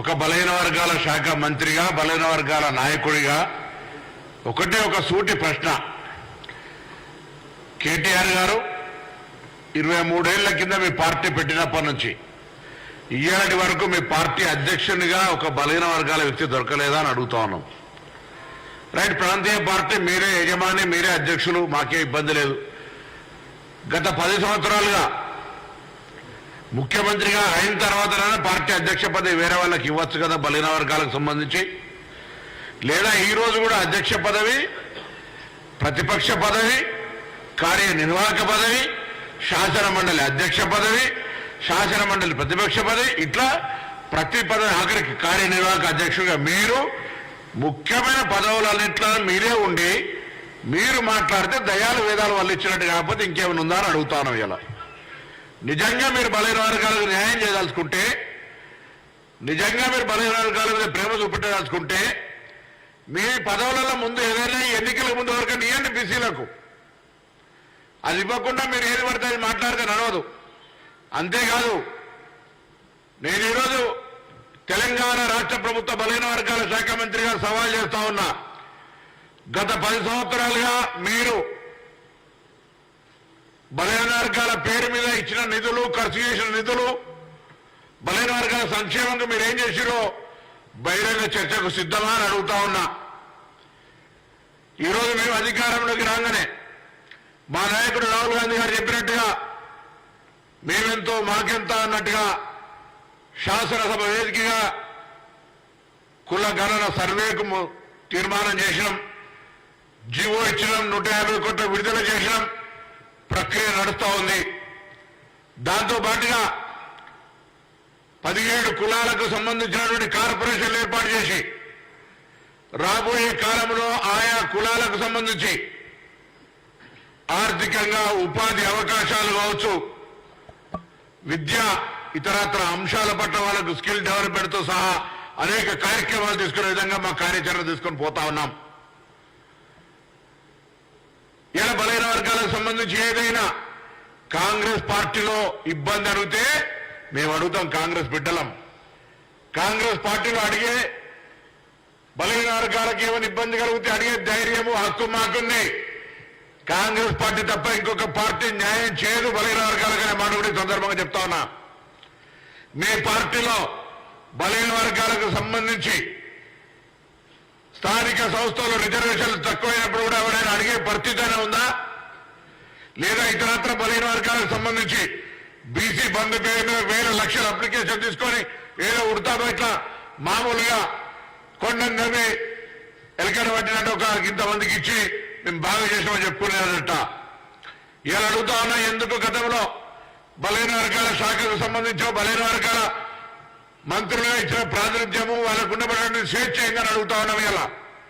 ఒక బలహీన వర్గాల శాఖ మంత్రిగా బలహీన వర్గాల నాయకుడిగా ఒకటే ఒక సూటి ప్రశ్న. కేటీఆర్ గారు ఇరవై మూడేళ్ళ కింద మీ పార్టీ పెట్టినప్పటి నుంచి ఇయ్యాటి వరకు మీ పార్టీ అధ్యక్షునిగా ఒక బలహీన వర్గాల వ్యక్తి దొరకలేదా అని అడుగుతా ఉన్నాం. రైట్ ప్రాంతీయ పార్టీ మీరే యజమాని మీరే అధ్యక్షులు మాకే ఇబ్బంది లేదు. గత పది సంవత్సరాలుగా ముఖ్యమంత్రిగా అయిన తర్వాత పార్టీ అధ్యక్ష పదవి వేరే వాళ్ళకి ఇవ్వచ్చు కదా బలిన వర్గాలకు సంబంధించి. లేదా ఈ రోజు కూడా అధ్యక్ష పదవి ప్రతిపక్ష పదవి కార్యనిర్వాహక పదవి శాసన మండలి అధ్యక్ష పదవి శాసన మండలి ప్రతిపక్ష పదవి ఇట్లా ప్రతి పదవి ఆఖరికి కార్యనిర్వాహక అధ్యక్షుడిగా మీరు ముఖ్యమైన పదవులన్నింటిలో మీరే ఉండి మీరు మాట్లాడితే దయాలు వేదాలు వాళ్ళు ఇచ్చినట్టు కాకపోతే ఇంకేమైనా ఉందా అని అడుగుతాను ఇలా. నిజంగా మీరు బలహీన వర్గాలకు న్యాయం చేయదలుచుకుంటే నిజంగా మీరు బలహీన వర్గాల మీద ప్రేమ చూపెట్టదలుచుకుంటే మీ పదవులలో ముందు ఏదైనా ఎన్నికల ముందు వరకు ఇవ్వండి బీసీలకు. అది ఇవ్వకుండా మీరు ఏది పడితే అది మాట్లాడితే నడవదు. అంతేకాదు నేను ఈరోజు తెలంగాణ రాష్ట్ర ప్రభుత్వ బలహీన వర్గాల శాఖ మంత్రిగా సవాల్ చేస్తా ఉన్నా. గత పది సంవత్సరాలుగా మీరు బలహీన వర్గాల పేరు మీద ఇచ్చిన నిధులు ఖర్చు చేసిన నిధులు బలహీన వర్గాల సంక్షేమంగా మీరేం చేసిరో బహిరంగ చర్చకు సిద్ధమా అని అడుగుతా ఉన్నా. ఈరోజు మేము అధికారంలోకి రాగానే మా నాయకుడు రాహుల్ గాంధీ గారు చెప్పినట్టుగా మేమెంతో మాకెంత అన్నట్టుగా శాసనసభ వేదికగా కుల గణన సర్వేకు తీర్మానం చేసినాం. జీవో ఇచ్చినాం నూట యాభై కోట్ల విడుదల చేసినాం. ప్రక్రియ నడుస్తూ ఉంది. దాంతో పాటుగా పదిహేడు కులాలకు సంబంధించినటువంటి కార్పొరేషన్లు ఏర్పాటు చేసి రాబోయే కాలంలో ఆయా కులాలకు సంబంధించి ఆర్థికంగా ఉపాధి అవకాశాలు కావచ్చు విద్య ఇతరత్ర అంశాల పట్ల వాళ్ళకు స్కిల్ డెవలప్మెంట్తో సహా అనేక కార్యక్రమాలు తీసుకునే విధంగా మా కార్యాచరణ తీసుకొని పోతా ఉన్నాం. ఇలా బలైన వర్గాలకు సంబంధించి ఏదైనా కాంగ్రెస్ పార్టీలో ఇబ్బంది అడిగితే మేము అడుగుతాం కాంగ్రెస్ బిడ్డలం. కాంగ్రెస్ పార్టీలో అడిగే బలహీన వర్గాలకు ఏమైనా ఇబ్బంది కలిగితే అడిగే ధైర్యము హక్కు మాకుంది. కాంగ్రెస్ పార్టీ తప్ప ఇంకొక పార్టీ న్యాయం చేయదు బలహీన వర్గాలకనే మాట కూడా సందర్భంగా చెప్తా ఉన్నా. మీ పార్టీలో బలహీన వర్గాలకు సంబంధించి స్థానిక సంస్థలు రిజర్వేషన్లు తక్కువైనప్పుడు కూడా ఎవరైనా అడిగే పరిస్థితి ఉందా? లేదా ఇతరత్ర బలహీన వర్గాలకు సంబంధించి బీసీ బంధు పేరు మీద వేల లక్షల అప్లికేషన్ తీసుకొని ఏదో ఉడతాదో ఇట్లా మామూలుగా కొండను నమ్మి ఎలకడ పట్టినట్టు ఒక ఇంతమందికి ఇచ్చి మేము బాగా చేసామని చెప్పుకునేదట. ఇలా అడుగుతా ఉన్నా ఎందుకు గతంలో బలహీన వర్గాల శాఖకు సంబంధించో బలహీన వర్గాల మంత్రులుగా ఇచ్చిన ప్రాతినిధ్యము వాళ్ళకు ఉండబడిన స్వేచ్ఛ ఏందని అడుగుతా ఉన్నాం ఇలా.